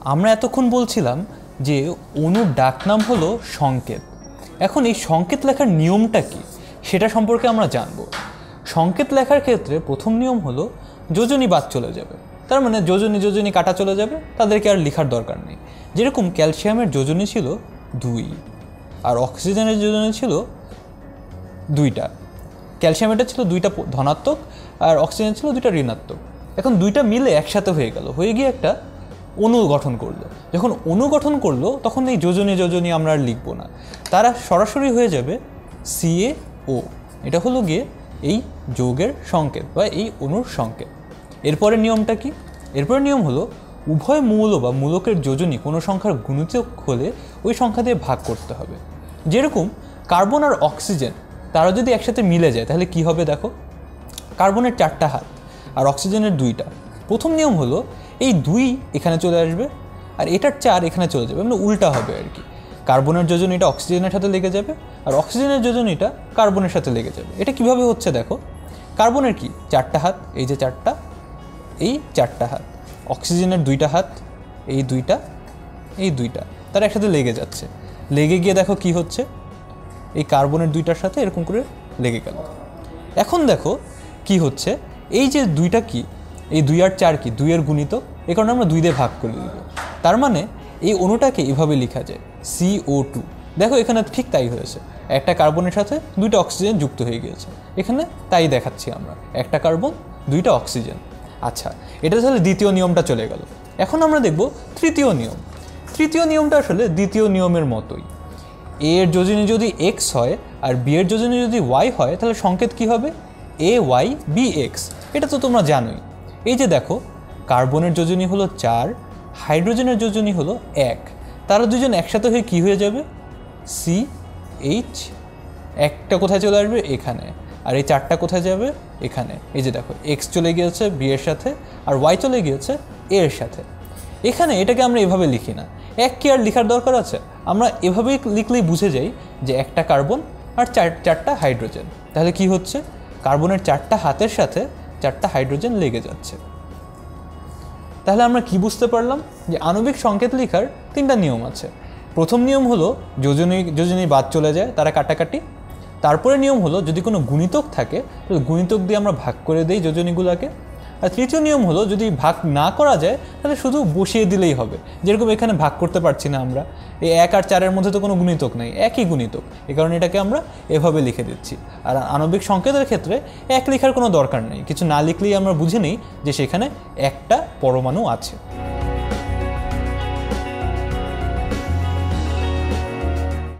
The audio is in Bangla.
আমরা এতক্ষণ বলছিলাম যে অণুর ডাকনাম হলো সংকেত। এখন এই সংকেত লেখার নিয়মটা কি, সেটা সম্পর্কে আমরা জানব। সংকেত লেখার ক্ষেত্রে প্রথম নিয়ম হলো যোজনী বাদ চলে যাবে। তার মানে যোজনী যোজনী কাটা চলে যাবে, তাদেরকে আর লেখার দরকার নেই। যেরকম ক্যালসিয়ামের যোজনী ছিল দুই, আর অক্সিজেনের যোজনী ছিল দুইটা। ক্যালসিয়ামেরটা ছিল দুইটা ধনাত্মক, আর অক্সিজেন ছিল দুইটা ঋণাত্মক। এখন দুইটা মিলে একসাথে হয়ে গেল। হয়ে গিয়ে একটা অণু গঠন করল। যখন অণু গঠন করল, তখন এই যোজনী যোজনী আমরা আর লিখব না। তারা সরাসরি হয়ে যাবে সিএ ও এটা হলো গিয়ে এই যৌগের সংকেত বা এই অণুর সংকেত। এরপরের নিয়মটা কি? এরপরের নিয়ম হলো উভয় মৌল বা মূলকের যোজনী কোনো সংখ্যার গুণিতক হলে ওই সংখ্যা দিয়ে ভাগ করতে হবে। যেরকম কার্বন আর অক্সিজেন, তারা যদি একসাথে মিলে যায়, তাহলে কি হবে দেখো? কার্বনের চারটা হাত আর অক্সিজেনের দুইটা। প্রথম নিয়ম হলো এই দুই এখানে চলে আসবে আর এটার চার এখানে চলে যাবে মানে উল্টা হবে আর কি। কার্বনের যোজন এটা অক্সিজেনের সাথে লেগে যাবে আর অক্সিজেনের যোজন এটা কার্বনের সাথে লেগে যাবে। এটা কীভাবে হচ্ছে দেখো, কার্বনের কি? চারটা হাত, এই যে চারটা, এই চারটা হাত। অক্সিজেনের দুইটা হাত, এই দুইটা এই দুইটা। তারা একসাথে লেগে যাচ্ছে। লেগে গিয়ে দেখো কি হচ্ছে? এই কার্বনের দুইটার সাথে এরকম করে লেগে গেল। এখন দেখো কি হচ্ছে? এই যে দুইটা কি? এই দুই আর চার কি? দুইয়ের গুণিত, এ কারণে আমরা দুই দিয়ে ভাগ করে দিব তার মানে এই অণুটাকে এভাবে লেখা যায় সিও টু দেখো এখানে ঠিক তাই হয়েছে। একটা কার্বনের সাথে দুইটা অক্সিজেন যুক্ত হয়ে গিয়েছে। এখানে তাই দেখাচ্ছি আমরা। একটা কার্বন, দুইটা অক্সিজেন। আচ্ছা এটা তাহলে দ্বিতীয় নিয়মটা চলে গেল। এখন আমরা দেখব তৃতীয় নিয়ম। তৃতীয় নিয়মটা আসলে দ্বিতীয় নিয়মের মতোই। এ এর যোজনী যদি এক্স হয় আর বি এর যোজনী যদি ওয়াই হয়, তাহলে সংকেত কি হবে? এ ওয়াই বি এক্স এটা তো তোমরা জানোই। এই যে দেখো, কার্বনের যোজনী হলো চার, হাইড্রোজেনের যোজনী হলো এক। তারা দুজন একসাথে হয়ে কি হয়ে যাবে? সি এইচ একটা কোথায় চলে আসবে? এখানে। আর এই চারটা কোথায় যাবে? এখানে। এই যে দেখো এক্স চলে গিয়েছে বি এর সাথে, আর ওয়াই চলে গিয়েছে এ এর সাথে। এখানে এটাকে আমরা এভাবে লিখি না। এক কি আর লেখার দরকার আছে? আমরা এভাবেই লিখলেই বুঝে যাই যে একটা কার্বন আর চার, চারটা হাইড্রোজেন। তাহলে কি হচ্ছে? কার্বনের চারটা হাতের সাথে চারটা হাইড্রোজেন লেগে যাচ্ছে। তাহলে আমরা কি বুঝতে পারলাম? যে আণবিক সংকেত লেখার তিনটা নিয়ম আছে। প্রথম নিয়ম হলো যোজনী যোজনী বাদ চলে যায়, তারা কাটাকাটি। তারপরে নিয়ম হলো যদি কোনো গুণিতক থাকে, তাহলে গুণিতক দিয়ে আমরা ভাগ করে দিই যোজনীগুলোকে। আর তৃতীয় নিয়ম হলো যদি ভাগ না করা যায়, তাহলে শুধু বসিয়ে দিলেই হবে। যেরকম এখানে ভাগ করতে পারছি না আমরা। এই এক আর চারের মধ্যে তো কোনো গুণিতক নেই, একই গুণিতক। এ কারণে এটাকে আমরা এভাবে লিখে দিচ্ছি। আর আণবিক সংকেতের ক্ষেত্রে এক লেখার কোনো দরকার নেই। কিছু না লিখলেই আমরা বুঝে নিই যে সেখানে একটা পরমাণু আছে।